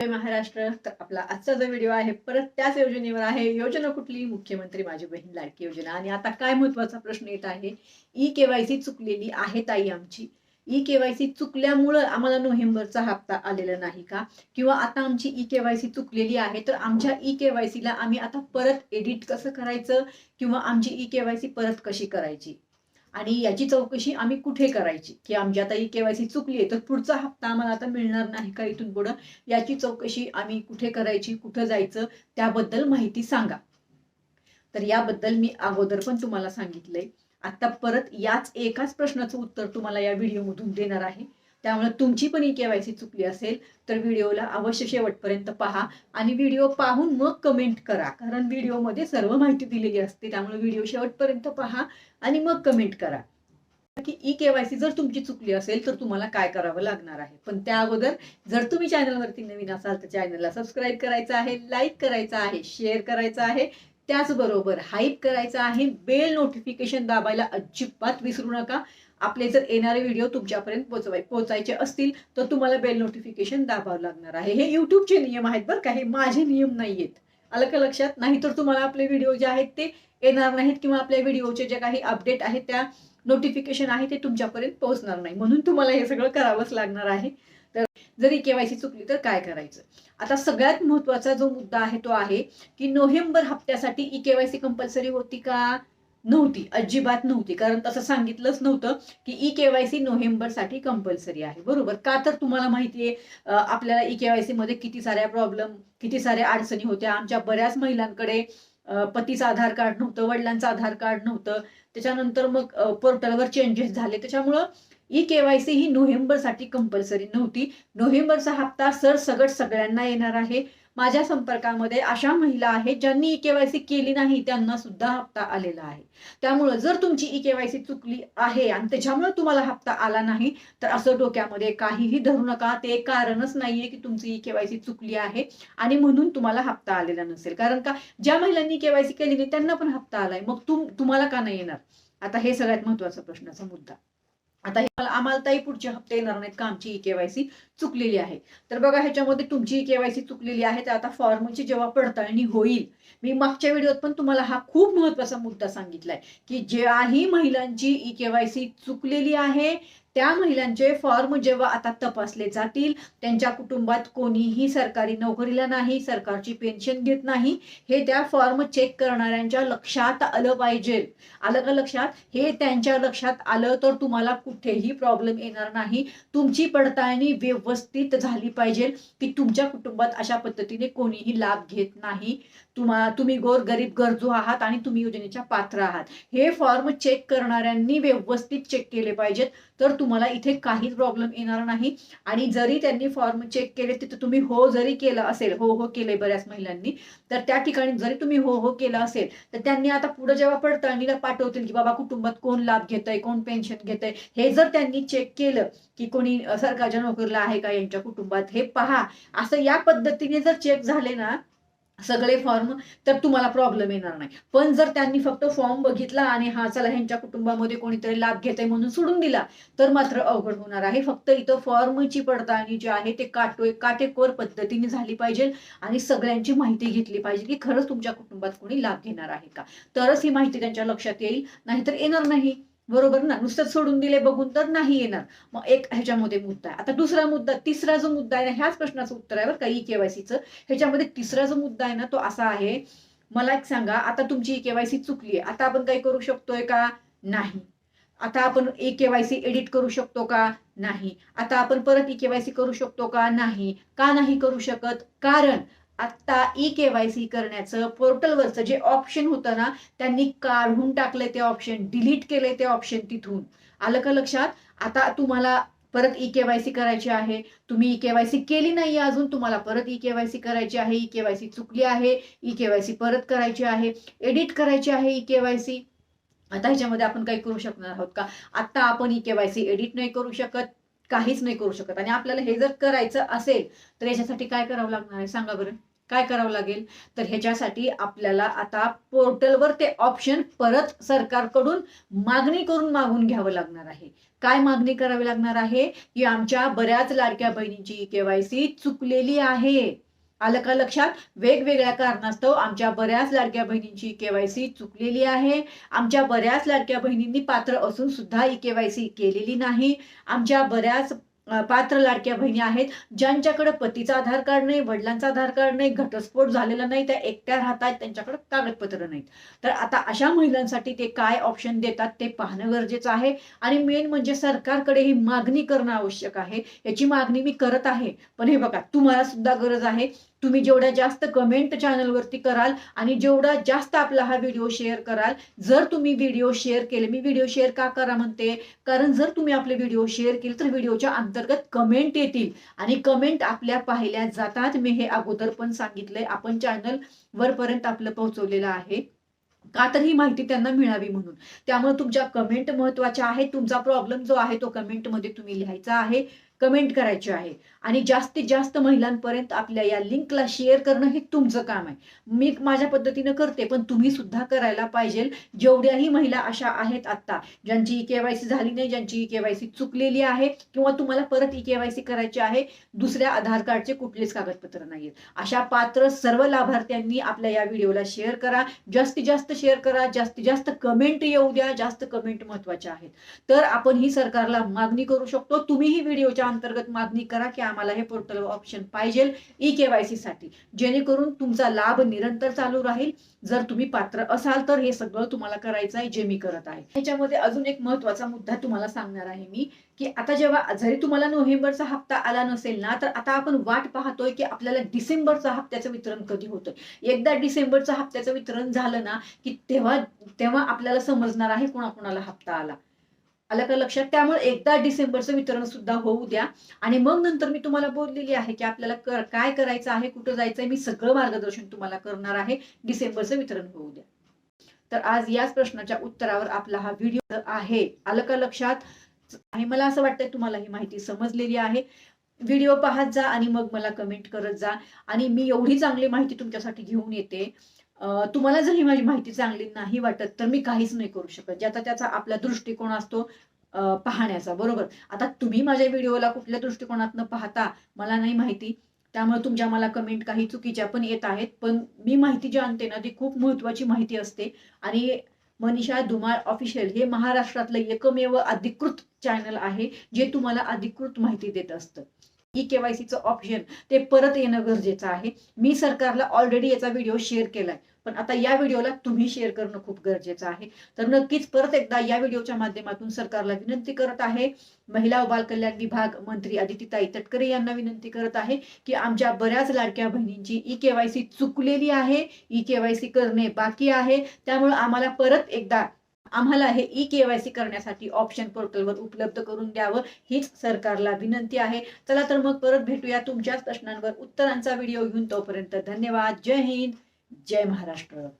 महाराष्ट्र. तर आपला आजचा जो व्हिडिओ आहे परत त्याच योजनेवर आहे. योजना कुठली? मुख्यमंत्री माझी बहीण लाडकी योजना. आणि आता काय महत्त्वाचा प्रश्न येत आहे? ई केवायसी चुकलेली आहे ताई आमची. ई केवायसी चुकल्यामुळं आम्हाला नोव्हेंबरचा हप्ता आलेला नाही का? किंवा आता आमची ई केवायसी चुकलेली आहे तर आमच्या ई केवायसीला आम्ही आता परत एडिट कसं करायचं? किंवा आमची ई केवायसी परत कशी करायची? आणि याची चौकशी आम्ही कुठे करायची? की आमची आता ही केवायसी चुकली आहे तर पुढचा हप्ता आम्हाला आता मिळणार नाही का इथून पुढं? याची चौकशी आम्ही कुठे करायची कुठं जायचं त्याबद्दल माहिती सांगा. तर याबद्दल मी अगोदर पण तुम्हाला सांगितलंय. आता परत याच एकाच प्रश्नाचं उत्तर तुम्हाला या व्हिडिओमधून देणार आहे. त्यामुळे तुमची पण ई केवायसी चुकली असेल तर व्हिडिओला अवश्य शेवटपर्यंत पहा आणि व्हिडिओ पाहून मग कमेंट करा. कारण व्हिडिओमध्ये सर्व माहिती दिलेली असते त्यामुळे व्हिडिओ शेवटपर्यंत पहा आणि मग कमेंट करा. की ई केवायसी जर तुमची चुकली असेल तर तुम्हाला काय करावं लागणार आहे? पण त्या अगोदर जर तुम्ही चॅनलवरती नवीन असाल तर चॅनलला सबस्क्राईब करायचं आहे लाईक करायचं आहे शेअर करायचं आहे. त्याचबरोबर हाईप करायचं आहे बेल नोटिफिकेशन दाबायला अजिबात विसरू नका. आपले जर येणारे व्हिडिओ तुमच्यापर्यंत पोचवाय पोहोचायचे असतील तर तुम्हाला बेल नोटिफिकेशन दाबावं लागणार आहे. हे यूट्यूबचे नियम आहेत बरं का. हे माझे नियम नाही आहेत आलं का लक्षात नाही तर तुम्हाला आपले व्हिडिओ जे आहेत ते येणार नाहीत किंवा आपल्या व्हिडिओचे जे काही अपडेट आहेत त्या नोटिफिकेशन आहे ते तुमच्यापर्यंत पोहोचणार नाही. म्हणून तुम्हाला हे सगळं करावंच लागणार आहे. तर जरी केवायसी चुकली तर काय करायचं? आता सगळ्यात महत्त्वाचा जो मुद्दा आहे तो आहे की नोव्हेंबर हप्त्यासाठी ई केवायसी कंपल्सरी होती का? नव्हती अजिबात नव्हती. कारण तसं सांगितलंच नव्हतं की ई केवायसी नोव्हेंबरसाठी कंपल्सरी आहे. बरोबर? का तर तुम्हाला माहिती आहे आपल्याला ई केवायसी मध्ये किती साऱ्या प्रॉब्लेम किती साऱ्या अडचणी होत्या. आमच्या बऱ्याच महिलांकडे पतीचं आधार कार्ड नव्हतं वडिलांचं आधार कार्ड नव्हतं. त्याच्यानंतर मग पोर्टलवर चेंजेस झाले. त्याच्यामुळं ई केवायसी ही नोव्हेंबरसाठी कंपल्सरी नव्हती. नोव्हेंबरचा हप्ता सर सगट सगळ्यांना येणार आहे. माझ्या संपर्कामध्ये अशा महिला आहेत ज्यांनी ई केवायसी केली नाही त्यांना सुद्धा हप्ता आलेला आहे. त्यामुळं जर तुमची ई केवायसी चुकली आहे आणि त्याच्यामुळे तुम्हाला हप्ता आला नाही तर असं डोक्यामध्ये काहीही धरू नका. ते कारणच नाहीये की तुमची ई केवायसी चुकली आहे आणि म्हणून तुम्हाला हप्ता आलेला नसेल. कारण का ज्या महिलांनी केवायसी केली नाही त्यांना पण हप्ता आलाय. मग तुम तुम्हाला का नाही येणार? आता हे सगळ्यात महत्त्वाचा प्रश्नाचा मुद्दा. आता हे आम्हाला ताई पुढचे हप्ते येणार नाहीत का आमची ई केवायसी चुकलेली आहे. तर बघा ह्याच्यामध्ये तुमची केवायसी चुकलेली आहे. तर आता फॉर्मची जेव्हा पडताळणी होईल मी मागच्या व्हिडिओत पण तुम्हाला हा खूप महत्त्वाचा मुद्दा सांगितलाय की ज्याही महिलांची ई केवायसी चुकलेली आहे त्या महिलांचे फॉर्म जेव्हा आता तपासले जातील त्यांच्या कुटुंबात कोणीही सरकारी नोकरीला नाही सरकारची पेन्शन घेत नाही हे त्या फॉर्म चेक करणाऱ्यांच्या लक्षात आलं पाहिजे. आलं का लक्षात? हे त्यांच्या लक्षात आलं तर तुम्हाला कुठेही प्रॉब्लेम येणार नाही. तुमची पडताळणी व्यवस्थित उपस्थित झाली पाहिजे की तुमच्या कुटुंबात अशा पद्धतीने कोणीही लाभ घेत नाही. तुम्हा तुम्ही गोर गरीब गरजू आहात आणि तुम्ही योजनेच्या पात्र आहात. हे फॉर्म चेक करणाऱ्यांनी व्यवस्थित चेक केले पाहिजेत. तर तुम्हाला इथे काहीच प्रॉब्लेम येणार नाही. आणि जरी त्यांनी फॉर्म चेक केले तिथे तुम्ही हो जरी केलं असेल हो हो केले बऱ्याच महिलांनी तर त्या ठिकाणी जरी तुम्ही हो हो केलं असेल तर त्यांनी आता पुढे जेव्हा पडताळणीला पाठवतील की बाबा कुटुंबात कोण लाभ घेत आहे कोण पेन्शन घेत आहे हे जर त्यांनी चेक केलं की कोणी सरकारच्या नोकरीला आहे का यांच्या कुटुंबात हे पहा. असं या पद्धतीने जर चेक झाले ना सगळे फॉर्म तर तुम्हाला प्रॉब्लेम येणार नाही. पण जर त्यांनी फक्त फॉर्म बघितला आणि हा चला ह्यांच्या कुटुंबामध्ये कोणीतरी लाभ घेत म्हणून सोडून दिला तर मात्र अवघड होणार आहे. फक्त इथं फॉर्मची पडताळणी जी आहे ते काटो काटेकोर पद्धतीने झाली पाहिजे आणि सगळ्यांची माहिती घेतली पाहिजे की खरंच तुमच्या कुटुंबात कोणी लाभ घेणार आहे का? तरच ही माहिती त्यांच्या लक्षात येईल नाहीतर येणार नाही. बरोबर ना? नुसतं सोडून दिले बघून तर नाही येणार. मग एक ह्याच्यामध्ये मुद्दा आहे. आता दुसरा मुद्दा तिसरा जो मुद्दा आहे ना ह्याच प्रश्नाचं उत्तर आहे बरं का ई केवायसीचं ह्याच्यामध्ये तिसरा जो मुद्दा आहे ना तो असा आहे मला एक सांगा आता तुमची ई केवायसी चुकली आहे. आता आपण काही करू शकतोय का? नाही. आता आपण ई केवायसी एडिट करू शकतो का? नाही. आता आपण परत ई केवायसी करू शकतो का? नाही. का नाही करू शकत? कारण आता ई केवायसी करण्याचं पोर्टलवरचं जे ऑप्शन होतं ना त्यांनी काढून टाकले ते ऑप्शन डिलीट केले ते ऑप्शन तिथून. आलं का लक्षात? आता तुम्हाला परत ई केवायसी करायची आहे. तुम्ही ई केवायसी केली नाही अजून तुम्हाला परत ई केवायसी करायची आहे. ई केवायसी चुकली आहे. ई केवायसी परत करायची आहे. एडिट करायची आहे ई केवायसी आता ह्याच्यामध्ये आपण काही करू शकणार आहोत का? आता आपण ई केवायसी एडिट नाही करू शकत काहीच नाही करू शकत. आणि आपल्याला हे जर करायचं असेल तर याच्यासाठी काय करावं लागणार आहे? सांगा बरं. काय करावं लागेल? तर ह्याच्यासाठी आपल्याला आता पोर्टलवर ते ऑप्शन परत सरकारकडून मागणी करून मागून घ्यावं लागणार आहे. काय मागणी करावी लागणार आहे? की आमच्या बऱ्याच लाडक्या बहिणींची केवायसी चुकलेली आहे. आलं का लक्षात? वेगवेगळ्या कारणास्तव आमच्या बऱ्याच लाडक्या बहिणींची केवायसी चुकलेली आहे. आमच्या बऱ्याच लाडक्या बहिणींनी पात्र असून सुद्धा ई केवायसी केलेली नाही. आमच्या बऱ्याच पात्र लाडक्या बहिणी आहेत. ज्यांच्याकडे पतीचा आधार कार्ड नाही वडिलांचा आधार कार्ड नाही घटस्फोट झालेला नाही त्या एकट्या राहतात त्यांच्याकडे कागदपत्र नाहीत. तर आता अशा महिलांसाठी ते काय ऑप्शन देतात ते पाहणं गरजेचं आहे. आणि मेन म्हणजे सरकारकडे ही मागणी करणं आवश्यक आहे. याची मागणी मी करत आहे. पण हे बघा तुम्हाला सुद्धा गरज आहे. तुम्ही जेवढ्या जास्त कमेंट चॅनलवरती कराल आणि जेवढा जास्त आपला हा व्हिडिओ शेअर कराल जर तुम्ही व्हिडिओ शेअर केले मी व्हिडिओ शेअर का करा म्हणते? कारण जर तुम्ही आपले व्हिडिओ शेअर केले तर व्हिडिओच्या अंतर्गत कमेंट येतील. आणि कमेंट आपल्या पाहिल्या जातात. मी हे अगोदर पण सांगितलंय. आपण चॅनल वरपर्यंत आपलं पोहोचवलेलं आहे. का तर ही माहिती त्यांना मिळावी म्हणून. त्यामुळे तुमच्या कमेंट महत्त्वाच्या आहेत. तुमचा प्रॉब्लेम जो आहे तो कमेंटमध्ये तुम्ही लिहायचा आहे. कमेंट करायची आहे. आणि जास्तीत जास्त महिलांपर्यंत आपल्या या लिंकला शेअर करणं हे तुमचं काम आहे. मी माझ्या पद्धतीनं करते पण तुम्ही सुद्धा करायला पाहिजे. जेवढ्याही महिला अशा आहेत आता ज्यांची ई केवायसी झाली नाही ज्यांची ई केवायसी चुकलेली आहे किंवा तुम्हाला परत ई केवायसी करायची आहे दुसऱ्या आधार कार्डचे कुठलेच कागदपत्र नाहीत अशा पात्र सर्व लाभार्थ्यांनी आपल्या या व्हिडिओला शेअर करा. जास्तीत जास्त शेअर करा जास्तीत जास्त कमेंट येऊ द्या जास्त कमेंट महत्त्वाच्या आहेत. तर आपण ही सरकारला मागणी करू शकतो. तुम्ही ही व्हिडिओच्या अंतर्गत मागणी करा की आम्हाला हे पोर्टल ऑप्शन पाहिजे ई केवायसी साठी. जेणेकरून तुमचा लाभ निरंतर चालू राहील. जर तुम्ही पात्र असाल तर हे सगळं तुम्हाला करायचं आहे जे मी करत आहे. ह्याच्यामध्ये अजून एक महत्त्वाचा मुद्दा तुम्हाला सांगणार आहे मी की आता जेव्हा जरी तुम्हाला नोव्हेंबरचा हप्ता आला नसेल ना तर आता आपण वाट पाहतोय की आपल्याला डिसेंबरचा हप्त्याचं वितरण कधी होतंय. एकदा डिसेंबरचा हप्त्याचं वितरण झालं ना की तेव्हा तेव्हा आपल्याला समजणार आहे कोणाकोणाला हप्ता आला. आलं का लक्षात? त्यामुळे एकदा डिसेंबरचं वितरण सुद्धा होऊ द्या. आणि मग नंतर मी तुम्हाला बोललेली आहे की आपल्याला कर- काय करायचं आहे कुठं जायचं आहे मी सगळं मार्गदर्शन तुम्हाला करणार आहे. डिसेंबरचं वितरण होऊ द्या. तर आज याच प्रश्नाच्या उत्तरावर आपला हा व्हिडिओ आहे. आलं का लक्षात? आणि मला असं वाटतंय तुम्हाला ही माहिती समजलेली आहे. व्हिडिओ पाहत जा आणि मग मला कमेंट करत जा. आणि मी एवढी चांगली माहिती तुमच्यासाठी घेऊन येते. तुम्हाला जर ही माझी माहिती चांगली नाही वाटत तर मी काहीच नाही करू शकत. ज्याचा त्याचा आपला दृष्टिकोन असतो पाहण्याचा बरोबर? आता तुम्ही माझ्या व्हिडिओला कुठल्या दृष्टिकोनातनं पाहता मला नाही माहिती. त्यामुळे तुमच्या मला कमेंट काही चुकीच्या पण येत आहेत पण मी माहिती जी आणते ना ती खूप महत्वाची माहिती असते. आणि मनीषा धुमाळ ऑफिशियल हे महाराष्ट्रातलं एकमेव अधिकृत चॅनल आहे जे तुम्हाला अधिकृत माहिती देत असतं. ई केवायसीचं ऑप्शन ते परत येणं गरजेचं आहे. मी सरकारला ऑलरेडी याचा व्हिडिओ शेअर केलाय. पण आता या व्हिडिओला तुम्ही शेअर करणं खूप गरजेचं आहे. तर नक्कीच परत एकदा या व्हिडिओच्या माध्यमातून सरकारला विनंती करत आहे. महिला व बालकल्याण विभाग मंत्री आदितीताई तटकरे यांना विनंती करत आहे की आमच्या बऱ्याच लाडक्या बहिणींची ई केवायसी चुकलेली आहे. ई केवायसी करणे बाकी आहे. त्यामुळे आम्हाला परत एकदा आम्हाला हे ई केवायसी करण्यासाठी ऑप्शन पोर्टलवर उपलब्ध करून द्यावं हीच सरकारला विनंती आहे. चला तर मग परत भेटूया तुमच्याच प्रश्नांवर. उत्तरांचा व्हिडिओ घेऊन तोपर्यंत धन्यवाद. जय हिंद. जय महाराष्ट्र.